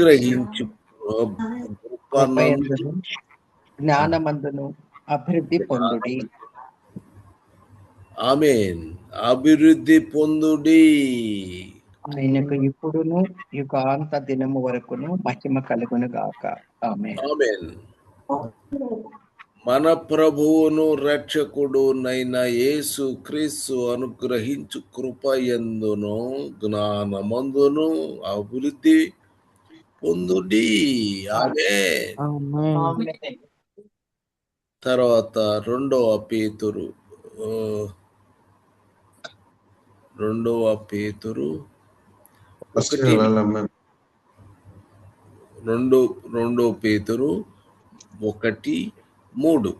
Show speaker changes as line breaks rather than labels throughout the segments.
గ్రహించు
జ్ఞానమందును అభివృద్ధి పొందుడి.
ఆమెన్. అభివృద్ధి పొందుడి.
ఆయనకు ఇప్పుడును యుగాంత దినము వరకును మహిమ కలుగును గాక. ఆమె
ఆమెన్. మన ప్రభువును రక్షకుడు నైన యేసు క్రీస్తు అనుగ్రహించు కృప ఎందును జ్ఞానమందును అభివృద్ధి పొందుడి. ఆమె తర్వాత రెండవ పేతురు. రెండవ పేతురు. ఒకటి. రెండు రెండో పేతురు. ఒకటి మూడు.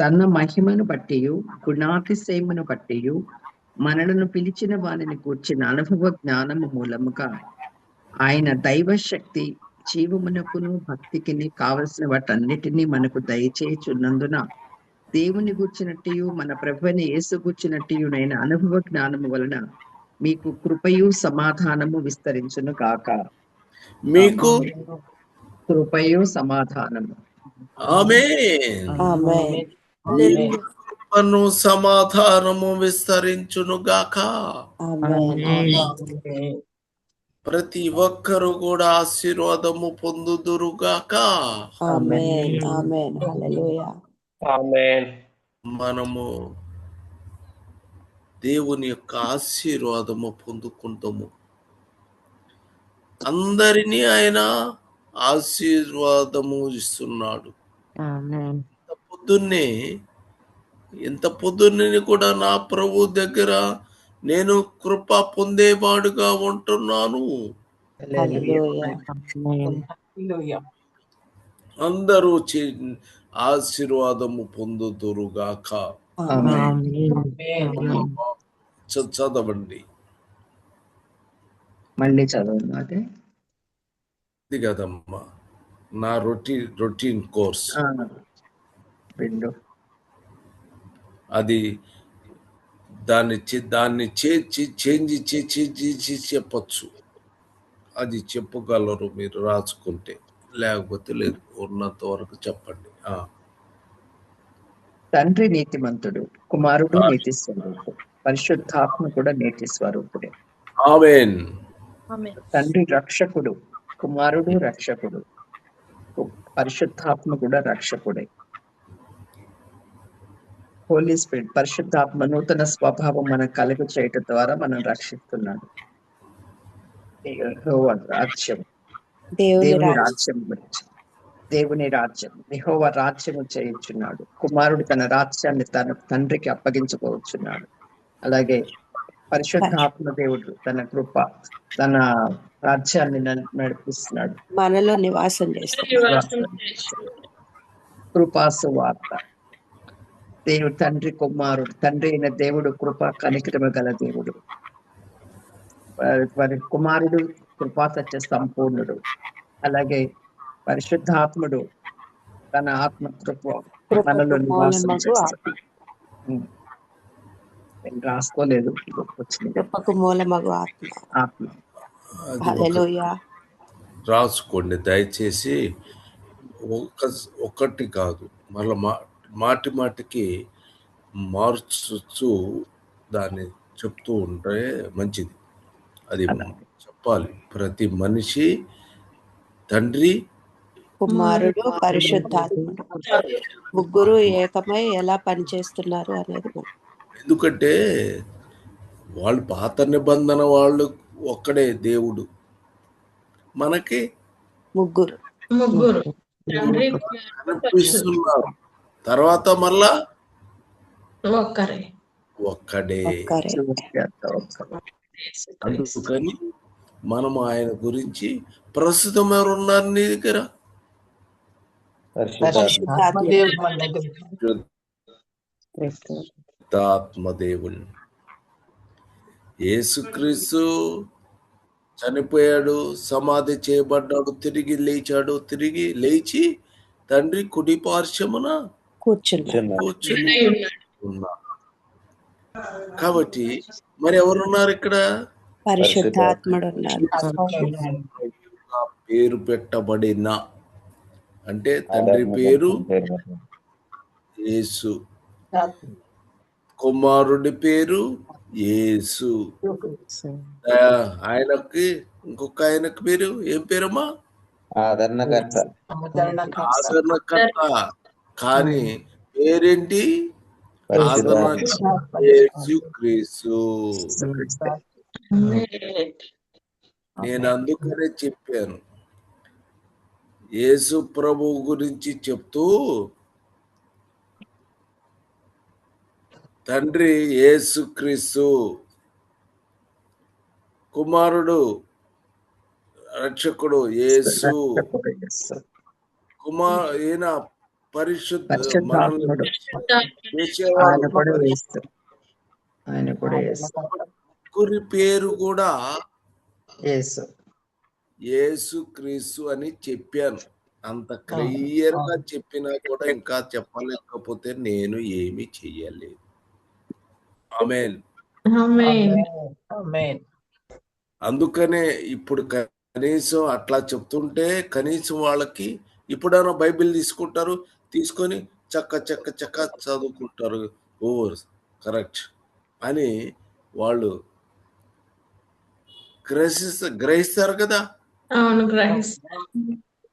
తన మహిమను బట్టి గుణాతిశయమును బట్టి మనలను పిలిచిన వారిని కూర్చిన అనుభవ జ్ఞానము మూలముగా ఆయన దైవ శక్తి జీవమునకును భక్తికిని కావలసిన వాటన్నిటినీ మనకు దయచేయుచున్నందున దేవుని గూర్చినట్టు మన ప్రభుని యేసు గూర్చినట్టునైన అనుభవ జ్ఞానము వలన మీకు కృపయు సమాధానము విస్తరించును కాక
మీకు
కృపయు సమాధానము.
ఆమె కృపను సమాధానము విస్తరించును గాక
ఆమేన్.
ప్రతి ఒక్కరు కూడా ఆశీర్వాదము పొందుదురు గాక
ఆమేన్. ఆమేన్. హల్లెలూయా.
ఆమేన్.
మనము దేవుని యొక్క ఆశీర్వాదము పొందుకుంటాము. అందరినీ ఆయన ఆశీర్వాదము ఇస్తున్నాడు. పొద్దున్నే ఎంత పొద్దున్నే కూడా నా ప్రభు దగ్గర నేను కృప పొందేవాడుగా ఉంటున్నాను. అందరూ ఆశీర్వాదము చ- చదవండి.
మళ్ళీ చదవండి అదే
ఇది కదమ్మా నా రొటీన్ రొటీన్ కోర్స్.
రెండు
అది దాన్ని దాన్ని చేర్చి చేంజ్ చేసి చేసి చెప్పచ్చు. అది చెప్పగలరు మీరు రాసుకుంటే. లేకపోతే లేదు ఉన్నంత వరకు చెప్పండి. ఆ,
తండ్రి నీతిమంతుడు కుమారుడు నీతి స్వరూపుడు పరిశుద్ధాత్మ కూడా నీతి స్వరూపుడే.
ఆమెన్.
తండ్రి రక్షకుడు కుమారుడు రక్షకుడు పరిశుద్ధాత్మ కూడా రక్షకుడే. హోలీ స్పిరిట్ పరిశుద్ధాత్మ నూతన స్వభావం మనం కలుగు చేయటం ద్వారా మనం రక్షిస్తున్నాడు రాజ్యం.
దేవుని రాజ్యం.
గురించి. దేవుని రాజ్యం. యెహోవ రాజ్యము చేయించున్నాడు. కుమారుడు తన రాజ్యాన్ని తన తండ్రికి అప్పగించుకోవచ్చున్నాడు. అలాగే పరిశుద్ధాత్మ దేవుడు తన కృప తన రాజ్యాన్ని నడి- నడిపిస్తున్నాడు.
మనలో నివాసం చేస్తాడు
కృపాసు వార్త దేవుడు తండ్రి కుమారుడు తండ్రి అయిన దేవుడు కృప కనికరమ గల దేవుడు వారి- వారి కుమారుడు కృపా సత్య సంపూర్ణుడు అలాగే పరిశుద్ధాత్ముడు తన ఆత్మ కృప మనలో నివాసం. నేను రాసుకోలేదు
ఆత్మ
రాసుకోండి దయచేసి ఒక ఒకటి కాదు మళ్ళీ మా మాటి మాటికి మార్చుతూ దాన్ని చెప్తూ ఉంటే మంచిది. అది చెప్పాలి. ప్రతి మనిషి తండ్రి
కుమారుడు పరిశుద్ధాత్ముడు. ముగ్గురు ఏకమై ఎలా పనిచేస్తున్నారు అనేది
ఎందుకంటే వాళ్ళు పాత నిబంధన వాళ్ళు ఒక్కడే దేవుడు. మనకి
ముగ్గురు.
ముగ్గురు. తండ్రి
కనిపిస్తున్నారు. తర్వాత మళ్ళా
ఒక్కరే.
ఒక్కడే. అందుకని మనం ఆయన గురించి ప్రస్తుతం ఎవరున్నారు నీ దగ్గర?
పరిశుద్ధాత్మ
ఆత్మదేవులు యేసుక్రీస్తు చనిపోయాడు సమాధి చేయబడ్డాడు తిరిగి లేచాడు తిరిగి లేచి తండ్రి కుడి పార్శ్వమున
కూర్చున్నారు
కాబట్టి మరి ఎవరున్నారు ఇక్కడ?
పరిశుద్ధాత్ముడు
పేరు పెట్టబడిన అంటే తండ్రి పేరు యేసు. కుమారుడి పేరు యేసు. ఆ, ఆయనకి ఇంకొక ఆయనకి పేరు? ఏం పేరమ్మా?
ఆదరణకర్త.
ఆదరణకర్త. కానీ పేరేంటి? నేను అందుకనే చెప్పాను. యేసు ప్రభు గురించి చెప్తూ తండ్రి యేసు క్రీస్తు కుమారుడు రక్షకుడు యేసు. కుమార్ ఈయన పరిశుద్ధ మనల్ని
పరిశుద్ధాత్ముడు ఆయన
చేసేవాడు
కూడా ఆయన
పేరు కూడా
యేసు.
యేసు క్రీస్తు అని చెప్పాను. అంత క్లియర్గా చెప్పినా కూడా ఇంకా చెప్పలేకపోతే నేను ఏమి చెయ్యలేదు. ఆమెన్.
ఆమేన్.
అందుకనే ఇప్పుడు కనీసం అట్లా చెప్తుంటే కనీసం వాళ్ళకి ఇప్పుడైనా బైబిల్ తీసుకుంటారు తీసుకొని చక్క చక్క చక్క చదువుకుంటారు ఓ కరెక్ట్. అని వాళ్ళు గ్రహిస్త గ్రహిస్తారు కదా?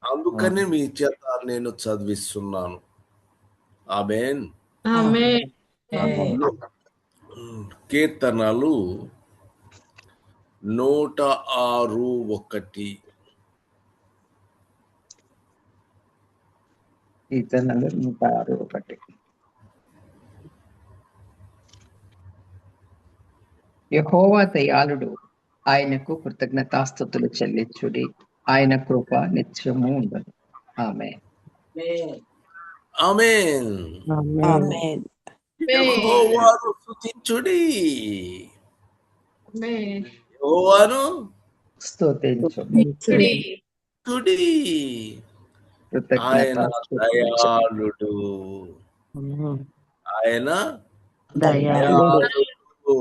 అందుకని మీ చేత నేను చదివిస్తున్నాను. ఆమేన్. కీర్తనలు నూట ఆరు ఒకటి.
కీర్తనలు నూట ఆరు ఒకటి. యహోవా దయాళుడు ఆయనకు కృతజ్ఞతాస్థుతులు చెల్లించుడి. ఆయన కృప నిత్యము ఉండదు. ఆమె
ఆమెన్.
ఆమేన్.
యెహోవాను స్తుతించుడి. ఆయన దయాళుడు. ఆయన దయాళుడు.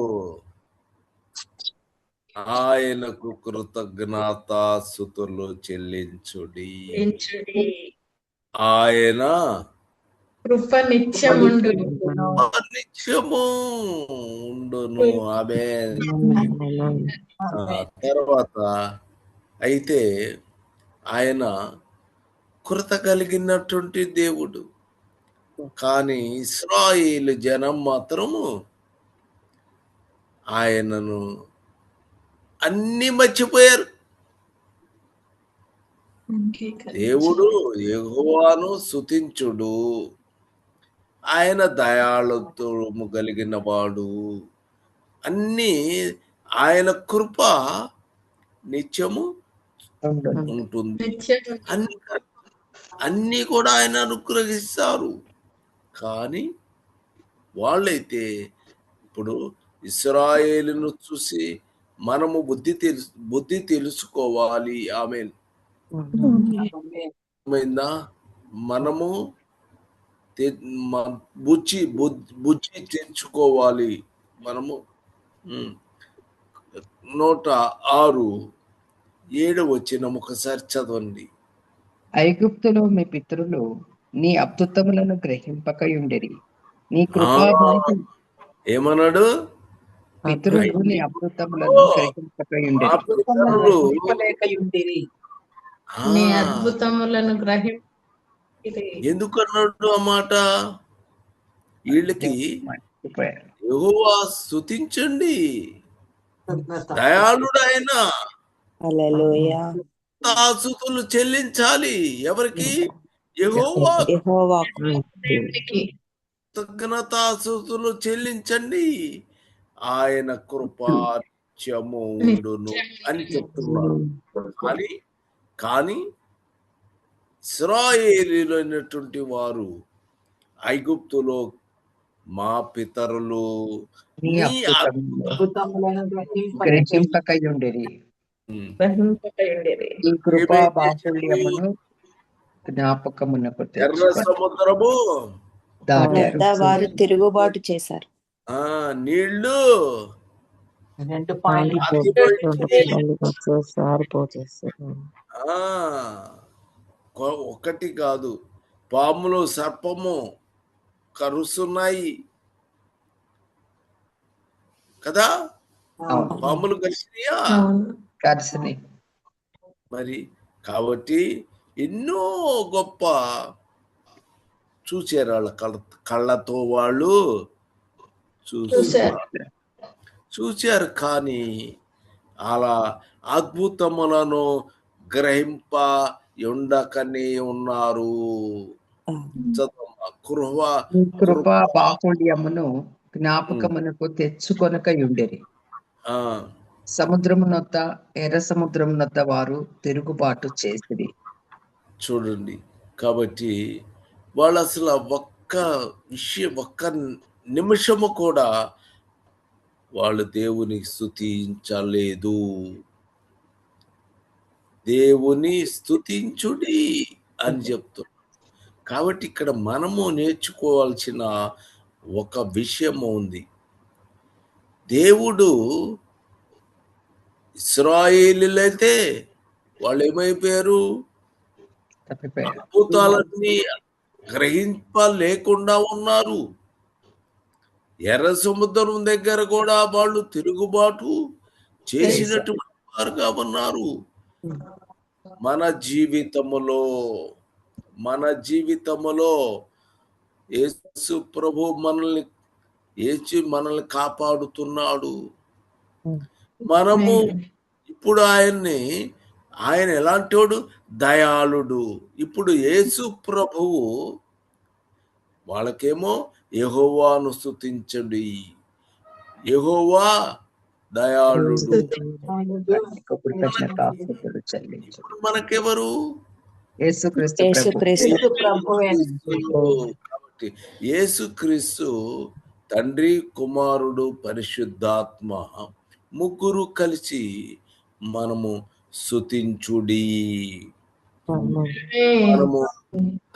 ఆయనకు కృతజ్ఞతాస్థుతులు చెల్లించుడి. ఆయన
కృప నిత్యముండు
నిత్యము ఉండును ఆమె తర్వాత అయితే ఆయన కృత కలిగినటువంటి దేవుడు. కానీ ఇస్రాయేలు జనం మాత్రము ఆయనను అన్ని మర్చిపోయారు. దేవుడు యెహోవాను స్తుతించుడు. ఆయన దయాళుత్వము కలిగిన వాడు. అన్ని ఆయన కృప నిత్యము ఉంటుంది. అన్ని అన్ని కూడా ఆయన అనుగ్రహిస్తారు. కానీ వాళ్ళైతే ఇప్పుడు ఇస్రాయేలును చూసి మనము బుద్ధి తెలుసు బుద్ధి తెలుసుకోవాలి. ఆమె మనము బుచ్చి మ- బుచ్చి తెచ్చుకోవాలి. మనము నూట ఆరు ఏడు వచ్చిన ఒకసారి చదవండి.
ఐగుప్తులో మీ పితరులు నీ అద్భుతములను గ్రహింపకయుండిరి. నీ కృపాభావం
ఏమన్నాడు?
పితరులు నీ అద్భుతములను గ్రహింపకయుండిరి.
నీ అద్భుతములను గ్రహి
ఎందుకన్నాడు ఆ మాట? వీళ్ళకి. యెహోవా స్తుతించండి. దయాళుడు ఆయన
హల్లెలూయా.
ఆసుతులు చెల్లించాలి. ఎవరికి? కృతజ్ఞతాసుతులు చెల్లించండి. ఆయన కృపాత్యము అని చెప్తున్నాడు కానీ కానీ ఇస్రాయేలీలైనటువంటి వారు ఐగుప్తులో మా పితరులు
ఈ కృపా బాహుళ్యమును జ్ఞాపకమునకు
ఎర్ర సముద్రము
వారు తిరుగుబాటు చేశారు.
ఆ నీళ్ళు
రెండు
ఒకటి కాదు. పాములు సర్పము కరుస్తున్నాయి. కదా? పాములు కలిసినాయా
కలిసినాయి
మరి కాబట్టి ఎన్నో గొప్ప చూసారు వాళ్ళ కళ్ళ కళ్ళతో వాళ్ళు చూసారు
చూశారు.
చూశారు కానీ అలా అద్భుతములను గ్రహింప ఉండకనే ఉన్నారు. కృహ
కృప బాహుళ్యమును జ్ఞాపకమునకు తెచ్చుకొనక ఉండేది సముద్రమునొద్ద ఎర్ర సముద్రమునొద్ద వారు తిరుగుబాటు చేసిరి.
చూడండి. కాబట్టి వాళ్ళు అసలు ఒక్క విషయం ఒక్క నిమిషము కూడా వాళ్ళు దేవుని స్థుతించలేదు దేవుని స్థుతించుడి అని చెప్తున్నారు కాబట్టి ఇక్కడ మనము నేర్చుకోవాల్సిన ఒక విషయం ఉంది. దేవుడు ఇస్రాయేలీలైతే వాళ్ళు ఏమైపోయారు అద్భుతాలన్నీ గ్రహింప లేకుండా ఉన్నారు. ఎర్ర సముద్రం దగ్గర కూడా వాళ్ళు తిరుగుబాటు చేసినటువంటి వారుగా ఉన్నారు. మన జీవితములో మన జీవితములో యేసు ప్రభు మనల్ని ఏచి మనల్ని కాపాడుతున్నాడు. మనము ఇప్పుడు ఆయన్ని ఆయన ఎలాంటోడు? దయాళుడు. ఇప్పుడు యేసు ప్రభువు వాళ్ళకేమో యెహోవాను స్తుతించండి. యెహోవా దయాళుడు. ఇప్పుడు మనకెవరు? కాబట్టి యేసుక్రీస్తు తండ్రి కుమారుడు పరిశుద్ధాత్మ ముగ్గురు కలిసి మనము స్తుతించుడి. మనము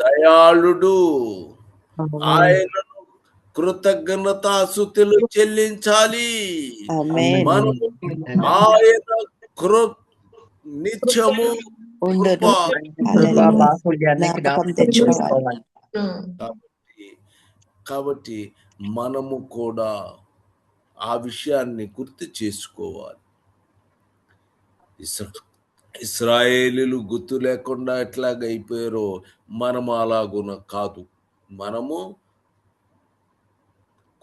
దయాళుడు. ఆయనను కృతజ్ఞతాసుతులు చెల్లించాలి. మనము ఆయన కృ నిత్యము కాబట్టి మనము కూడా ఆ విషయాన్ని గుర్తు చేసుకోవాలి. ఇస్రా ఇస్రాయేలీలు గుర్తు లేకుండా ఎట్లాగ అయిపోయారో మనము అలాగున కాదు. మనము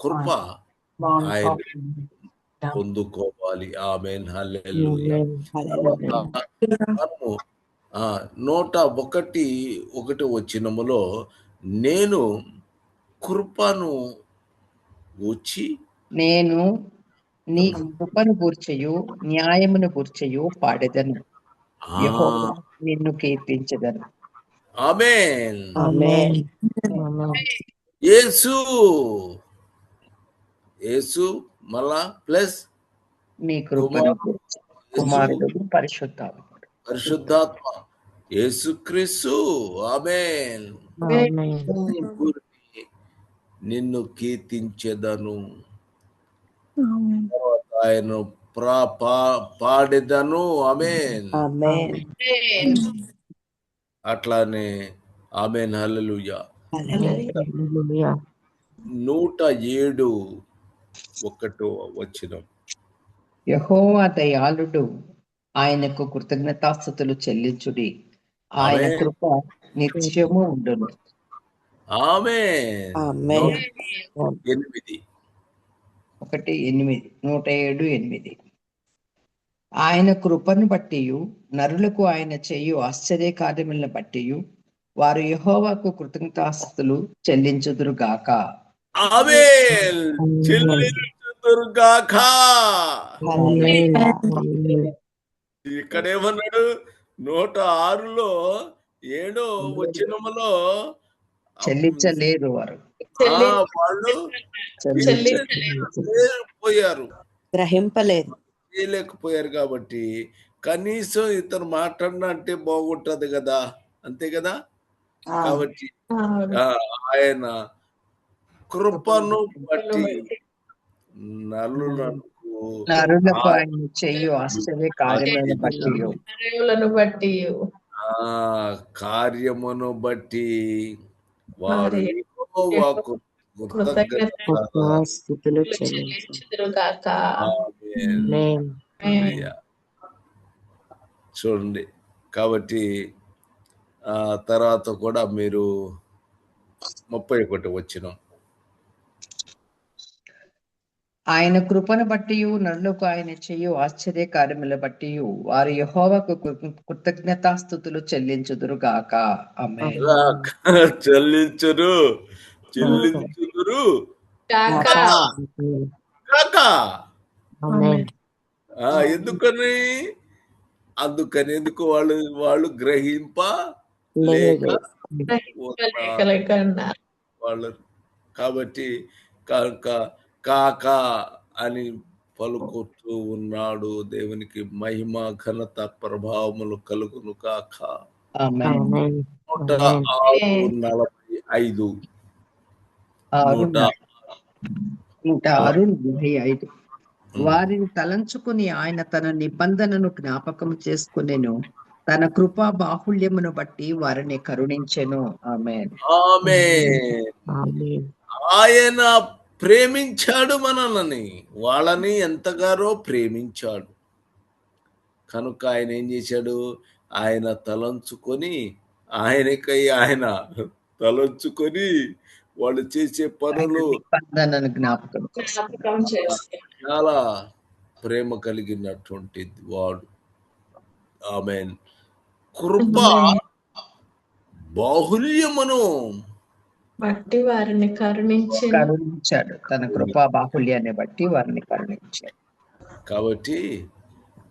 కృప ఆయన పొందుకోవాలి. తర్వాత మనము ఆ, నూట ఒకటి ఒకటి వచ్చినములో నేను కృపను వచ్చి
నేను నీ కృపను గూర్చయు న్యాయమును గూర్చయు పాడెదను. యెహోవా నిన్ను కీర్తించదను.
ఆమెన్.
ఆమేన్.
యేసు. యేసు మళ్ళా ప్లస్
నీ కృపను కుమారుడు. పరిశుద్ధాత్ముడు.
పరిశుద్ధాత్మ. యేసుక్రీస్తు ఆమెన్. నిన్ను కీర్తించెదను. తర్వాత ఆయన ప్రా పా- పాడెదను. ఆమెన్.
ఆమేన్.
అట్లానే ఆమెన్. హల్లెలూయా.
హల్లెలూయా.
నూట ఏడు ఒకటో వచ్చిన
యెహోవా దయాళుడు ఆయనకు కృతజ్ఞతాస్థుతులు చెల్లించుడి. ఆయన. కృప నిత్యము ఉండును.
ఆమెన్.
ఆమేన్.
ఎనిమిది.
ఒకటి ఎనిమిది నూట ఏడు ఎనిమిది. ఆయన కృపను బట్టి నరులకు ఆయన చేయు ఆశ్చర్య కార్యములను బట్టి వారు యెహోవాకు కృతజ్ఞతాస్తులు చెల్లించుదురు గాక.
ఆమెన్. చెల్లించుదురుగాక.
హల్లెలూయా
ఇక్కడ ఏమన్నాడు నూట ఆరులో ఏడో వచ్చినములో
చెల్లించలేదు వారు.
వాళ్ళు పోయారు
గ్రహింపలేదు
చేయలేకపోయారు కాబట్టి కనీసం ఇతను మాట్లాడిన అంటే బాగుంటది కదా అంతే కదా? కాబట్టి ఆయన కృపను బట్టి నలులకు
నరులకు ఆయన చెయ్యి ఆశ్చర్య కార్యములను బట్టి
కార్యములను బట్టి
ఆ కార్యమును బట్టి వారు యెహోవాకు
చెల్లించుదురు గాక
ఆమేన్. చూడండి. కాబట్టి ఆ తర్వాత కూడా మీరు ముప్పై ఒకటి వచ్చిన.
ఆయన కృపను బట్టి నరులకు ఆయన చెయ్యి ఆశ్చర్య కార్యముల బట్టి వారు యహోవకు కృతజ్ఞతాస్థుతులు చెల్లించుదురు. గాక.
చెల్లించురు. ఆ, ఎందుకని? అందుకని ఎందుకు వాళ్ళు వాళ్ళు గ్రహింప లేక వాళ్ళు కాబట్టి కాక కాక అని పలుకుతూ ఉన్నాడు. దేవునికి మహిమ ఘనత ప్రభావములు కలుగును కాక. నూట ఆరు నలభై ఐదు.
ఆరు
నూట
నూట ఆరు నలభై ఐదు. వారిని తలంచుకుని ఆయన తన నిబంధనను జ్ఞాపకం చేసుకునేను. తన కృపా బాహుళ్యమును బట్టి వారిని కరుణించెను. ఆమె.
ఆయన ప్రేమించాడు మనల్ని. వాళ్ళని ఎంతగానో ప్రేమించాడు. కనుక ఆయన ఏం చేశాడు? ఆయన తలంచుకొని ఆయనకై ఆయన తలంచుకొని వాళ్ళు చేసే పనులు చాలా ప్రేమ కలిగినటువంటి వాడు. ఆమె కృప బాహుల్యమును
బట్టి వారిని కరుణించి
కరుణించాడు. తన కృపా బాహుళ్యాన్ని బట్టి వారిని కరుణించాడు.
కాబట్టి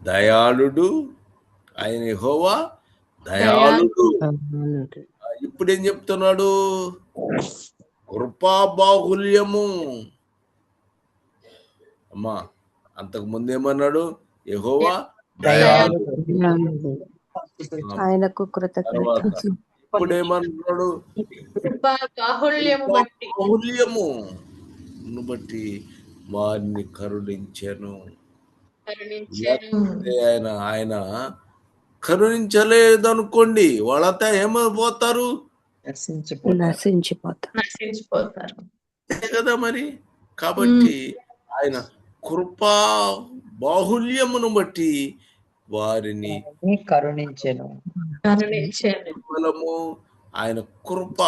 దయాళుడు ఆయన యెహోవా దయాళుడు. ఇప్పుడు ఏం చెప్తున్నాడు? కృపా బాహుల్యము అమ్మా అంతకు ముందేమన్నాడు యెహోవా దయాళుడు.
ఆయనకు కృతజ్ఞత.
ఇప్పుడు బాహుల్యము బట్టి. వారిని కరుణించాను. ఆయన ఆయన కరుణించలేదనుకోండి. వాళ్ళంతా ఏమైపోతారు? కదా మరి? కాబట్టి ఆయన కృపా బాహుల్యమును బట్టి వారిని
కరుణించెను.
కరుణించాను.
కేవలము ఆయన కృప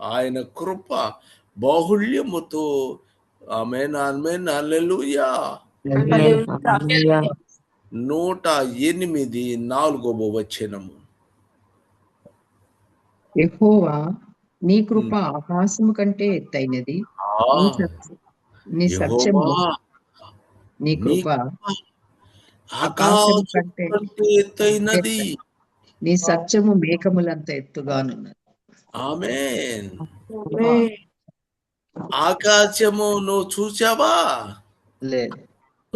ఆయన కృప బాహుల్యముతో ఆమె ఆమె హల్లెలూయా.
హల్లెలూయా.
నూట ఎనిమిది నాలుగవ వచనము.
యెహోవా నీ కృప ఆకాశము కంటే ఎత్తైనది. నీ సత్య- నీ సత్యము. నీ కృప
ఆకాశం
కంటే
కంటే ఎత్తైనది
నీ సత్యము మేఘములంత ఎత్తుగానున్నది.
ఆమేన్. ఆకాశము నువ్వు చూసావా
లేదు.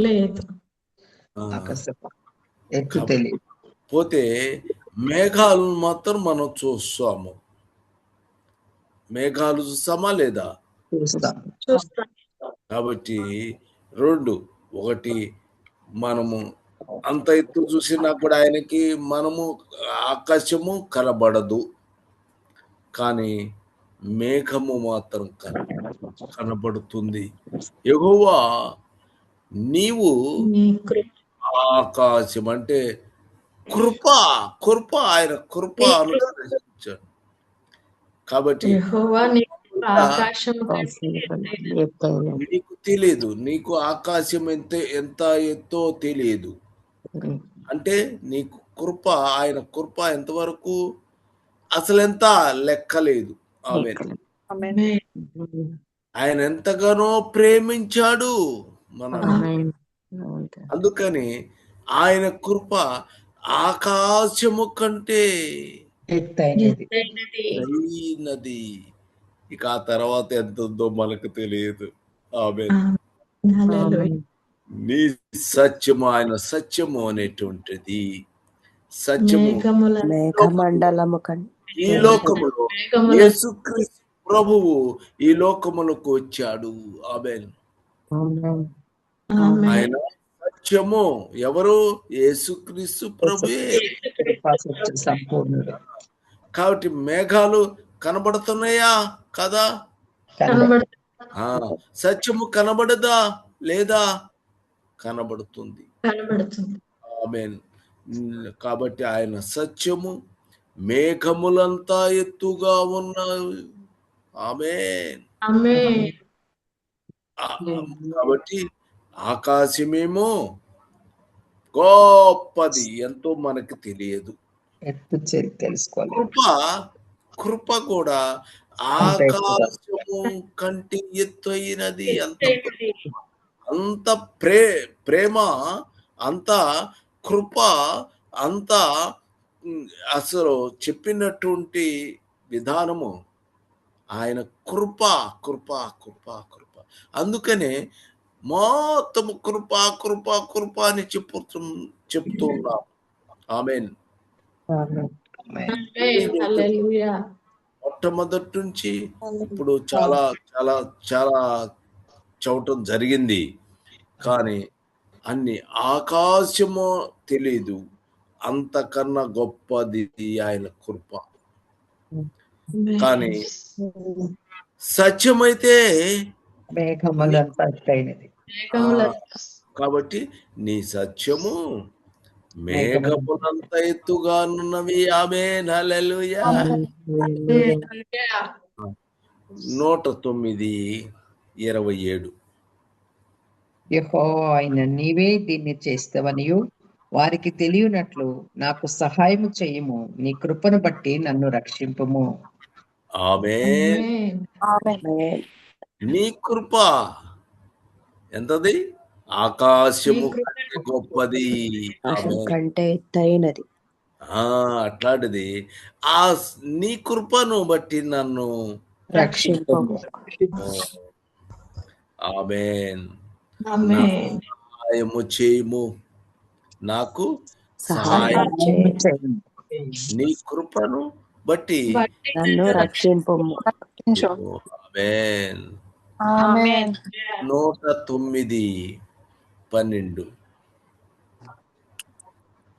లేదు.
ఆకాశం ఎత్తు తెలియదు
పోతే మేఘాలు మాత్రం మనం చూస్తాము. మేఘాలు చూస్తామా లేదా?
చూస్తాం.
చూస్తాం.
కాబట్టి రెండు ఒకటి మనము అంత ఎత్తు చూసినా కూడా ఆయనకి మనము ఆకాశము కనబడదు. కానీ మేఘము మాత్రం కన కనబడుతుంది. ఎగువా నీవు
నీ కృప
ఆకాశం అంటే కృప కృప ఆయన కృప అనుగ్రహించాడు. కాబట్టి
యెహోవా నీ కృప ఆకాశం
ఆకాశం కంటే ఎత్తైనది.
నీకు తెలియదు నీకు ఆకాశం ఎంత ఎంత ఎత్తో తెలియదు అంటే నీకు కృప ఆయన కృప ఎంతవరకు అసలు ఎంత లెక్కలేదు ఆమె ఆయన ఎంతగానో ప్రేమించాడు మన. అందుకని ఆయన కృప ఆకాశము కంటే
ఎత్తైనది.
అయినది ఇక ఆ తర్వాత ఎంత ఉందో మనకు తెలియదు. ఆమె. నీ సత్యము ఆయన సత్యము అనేటువంటిది. సత్యము ఈ లోకములో యేసుక్రీస్తు ప్రభువు ఈ లోకములకు వచ్చాడు. ఆమె
ఆమేన్.
ఆమె
ఆయన సత్యము ఎవరు? యేసుక్రీస్తు ప్రభువే.
కృపా సత్య సంపూర్ణుడు.
కాబట్టి మేఘాలు కనబడుతున్నాయా? కదా? సత్యము కనబడదా? లేదా? కనబడుతుంది. కాబట్టి ఆయన సత్యము మేఘములంతా ఎత్తుగా ఉన్నాయి ఆమె కాబట్టి ఆకాశమేమో గొప్పది. ఎంతో మనకు తెలియదు. కృప కృప కూడా ఆకాశము కంటి ఎత్తు అయినది. ఎంత అంత ప్రే ప్రేమ అంత కృప అంత అసలు చెప్పినటువంటి విధానము. ఆయన కృప కృప కృప కృప. అందుకనే మొత్తము కృప కృప కృప అని చెప్పుతూ చెప్తూ ఉన్నాం ఆమెన్.
ఆమె.
మొట్టమొదటి నుంచి ఇప్పుడు చాలా చాలా చాలా చవటం జరిగింది. కానీ అన్ని ఆకాశము తెలీదు. అంతకన్నా గొప్పది ఆయన కృప. కానీ సత్యమైతే కాబట్టి నీ సత్యము మేఘములంత ఎత్తుగానున్నవి ఆమె హల్లెలూయా.
హల్లెలూయా.
నూట తొమ్మిది ఇరవై ఏడు.
యహో ఆయన నీవే దీన్ని చేస్తావనియు. వారికి తెలియనట్లు నాకు సహాయము చేయము. నీ కృపను బట్టి నన్ను రక్షింపుము.
ఆమె. నీ కృప ఎంతది? ఆకాశము గొప్పది.
కంటే ఎత్తైనది
ఆ అట్లాంటిది. ఆ నీ కృపను బట్టి నన్ను
రక్షింపము.
ఆమేన్. సహాయము చేయము నాకు
సహాయం
నీ కృపను బట్టి
నన్ను రక్షింపము.
ఆమెన్.
ఆమేన్.
నూట తొమ్మిది పన్నెండు.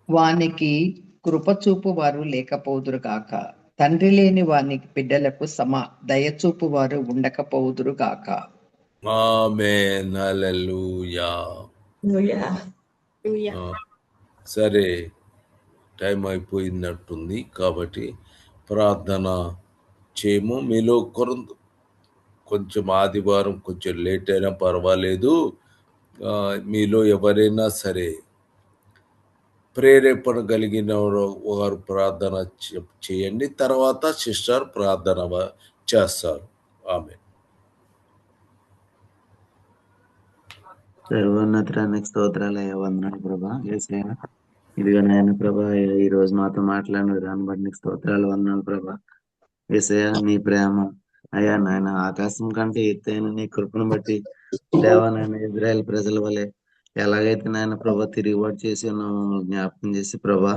వానికి కృప చూపు వారు లేకపోదురు గాక. తండ్రి లేని వానికి బిడ్డలకు సమ దయచూపు వారు ఉండకపోదురు గాక.
ఆమెన్ హల్లెలూయా సరే టైం అయిపోయినట్టుంది కాబట్టి ప్రార్థన చేయము. మీలో కొరంత కొంచెం ఆదివారం కొంచెం లేట్ అయినా పర్వాలేదు. మీలో ఎవరైనా సరే ప్రేరేపణ కలిగిన వారు- ప్రార్థన చేయండి. తర్వాత సిస్టర్ ప్రార్థన చేస్తారు. ఆమె
సర్వోన్నతానికి స్తోత్రాలయ్యా వందనాలు ప్రభా. ఏసయ ఇదిగో నాయన ప్రభా ఈ రోజు మాతో మాట్లాడిన విధానం బట్టి నీకు స్తోత్రాలు వందనాలు ప్రభా. ఏసయ నీ ప్రేమ అయ్యా నాయన ఆకాశం కంటే ఎత్తైన నీ కృపను బట్టి దేవా నాయన ఇజ్రాయెల్ ప్రజల వలె ఎలాగైతే నాయన ప్రభా తిరుగుబాటు చేసి ఉన్నామో జ్ఞాపకం చేసి ప్రభా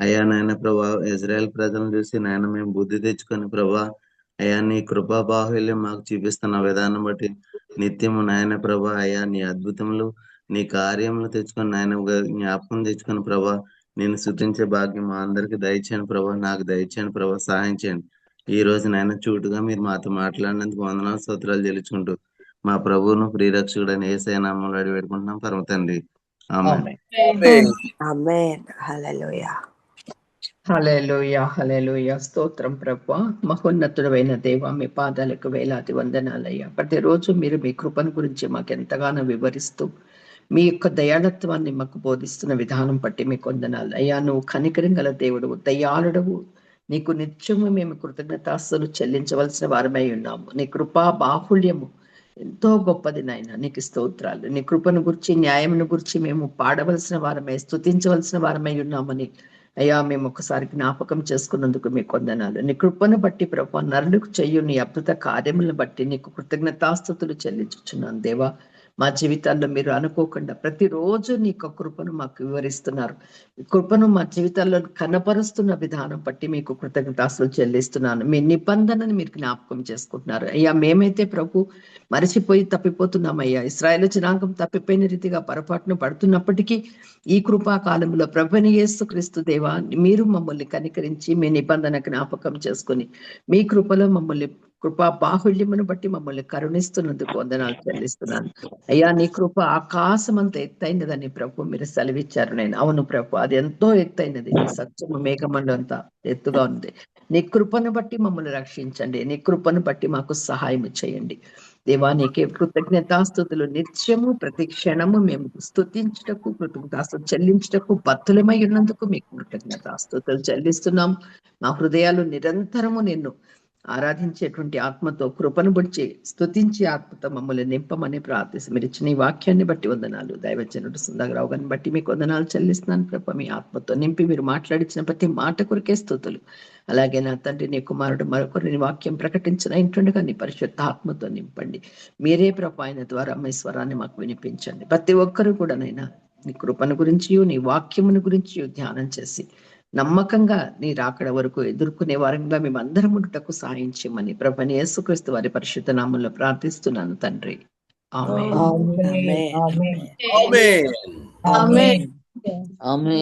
అయ్యా నాయన ప్రభా ఇజ్రాయెల్ ప్రజలను చూసి నాయన మేము బుద్ధి తెచ్చుకొని ప్రభా అయ్యా నీ కృపా బాహుల్యం మాకు చూపిస్తున్న విధానం బట్టి నిత్యము నాయన ప్రభా అయ్యా నీ అద్భుతములు నీ కార్యములు తెచ్చుకొని నాయన జ్ఞాపకం తెచ్చుకొని ప్రభా నేను శుద్ధించే భాగ్యం మా అందరికి దయచేయండి ప్రభా నాకు దయచేయండి ప్రభా సహాయం చేయండి. ఈ రోజు నాయన చూటుగా మీరు మాతో మాట్లాడినందుకు వందనాలు స్తోత్రాలు చెల్లించుకుంటూ మా ప్రభువును ప్రియరక్షకుడని ఏసై నామంలో అడిగి పెట్టుకుంటున్నాం పరమ తండ్రి. ఆమె
ఆమె
ఆమేన్.
ఆమేన్ హల్లెలూయా
హలేలుయ హలేలుయ స్తోత్రం ప్రభు. మహోన్నతుడైన దేవ మీ పాదాలకు వేలాది వందనాలయ్యా. ప్రతిరోజు మీరు మీ కృపను గురించి మాకు ఎంతగానో వివరిస్తూ మీ యొక్క దయాళత్వాన్ని మాకు బోధిస్తున్న విధానం బట్టి మీకు వందనాలు. అయ్యా నువ్వు కనికరం గల దేవుడు దయాళుడవు. నీకు నిత్యము మేము కృతజ్ఞతాస్తులు చెల్లించవలసిన వారమై ఉన్నాము. నీ కృపా బాహుళ్యము ఎంతో గొప్పది నాయన. నీకు స్తోత్రాలు. నీ కృపను గురించి న్యాయమును గురించి మేము పాడవలసిన వారమై స్తుతించవలసిన వారమై ఉన్నామని అయ్యా మేము ఒకసారి జ్ఞాపకం చేసుకున్నందుకు మీకు వందనాలు నీ కృపను బట్టి ప్రభా నరులకు చెయ్యు నీ అద్భుత కార్యములను బట్టి నీకు కృతజ్ఞతాస్థుతులు చెల్లించుచున్నాను దేవా. మా జీవితాల్లో మీరు అనుకోకుండా ప్రతిరోజు నీ యొక్క కృపను మాకు వివరిస్తున్నారు. కృపను మా జీవితాల్లో కనపరుస్తున్న విధానం బట్టి మీకు కృతజ్ఞతాసులు చెల్లిస్తున్నాను. మీ నిబంధనని మీరు జ్ఞాపకం చేసుకుంటున్నారు. అయ్యా మేమైతే ప్రభు మరచిపోయి తప్పిపోతున్నామయ్యా. ఇస్రాయల్ జనాంగం తప్పిపోయిన రీతిగా పొరపాటును పడుతున్నప్పటికీ ఈ కృపా కాలంలో ప్రభుని యేసు క్రీస్తు దేవా మీరు మమ్మల్ని కనికరించి మీ నిబంధన జ్ఞాపకం చేసుకుని మీ కృపలో మమ్మల్ని కృపా బాహుళ్యమును బట్టి మమ్మల్ని కరుణిస్తున్నందుకు వందనాలు చెల్లిస్తున్నాను. అయ్యా నీ కృప ఆకాశం అంత ఎత్తైనదని ప్రభు మీరు సెలవిచ్చారు నేను. అవును ప్రభు అది ఎంతో ఎత్తైనది. సత్యము మేఘమండం అంత ఎత్తుగా ఉంది. నీ కృపను బట్టి మమ్మల్ని రక్షించండి. నీ కృపను బట్టి మాకు సహాయం చేయండి. దేవా నీకే కృతజ్ఞతాస్థుతులు. నిత్యము ప్రతి క్షణము మేము స్తుతించుటకు కృతజ్ఞతాస్తులు చెల్లించుటకు బత్తులమై ఉన్నందుకు మీకు కృతజ్ఞతాస్థుతులు చెల్లిస్తున్నాం. మా హృదయాలు నిరంతరము నిన్ను ఆరాధించేటువంటి ఆత్మతో కృపను బుడిచి స్తుతించి ఆత్మతో మమ్మల్ని నింపమని ప్రార్థిసి మీరు ఇచ్చిన ఈ వాక్యాన్ని బట్టి వందనాలు. దైవజనుడు సుందరరావు గారిని బట్టి మీకు వందనాలు చెల్లిస్తున్నాను ప్రభ. మీ ఆత్మతో నింపి మీరు మాట్లాడించిన ప్రతి మాట కొరికే స్థుతులు. అలాగే నా తండ్రి నీ కుమారుడు మరొకరిని వాక్యం ప్రకటించిన ఇంటుండగా నీ పరిశుద్ధ ఆత్మతో నింపండి. మీరే ప్రభ ఆయన ద్వారా మీ స్వరాన్ని మాకు వినిపించండి. ప్రతి ఒక్కరు కూడా నైనా నీ కృపను గురించి నీ వాక్యమును గురించి ధ్యానం చేసి నమ్మకంగా నీ రాకడ వరకు ఎదుర్కొనే వారంగా మేమందరం ఉండుటకు సాయం చేయమని ప్రభని యేసుక్రీస్తు వారి పరిశుద్ధ నామంలో ప్రార్థిస్తున్నాను తండ్రి. ఆమె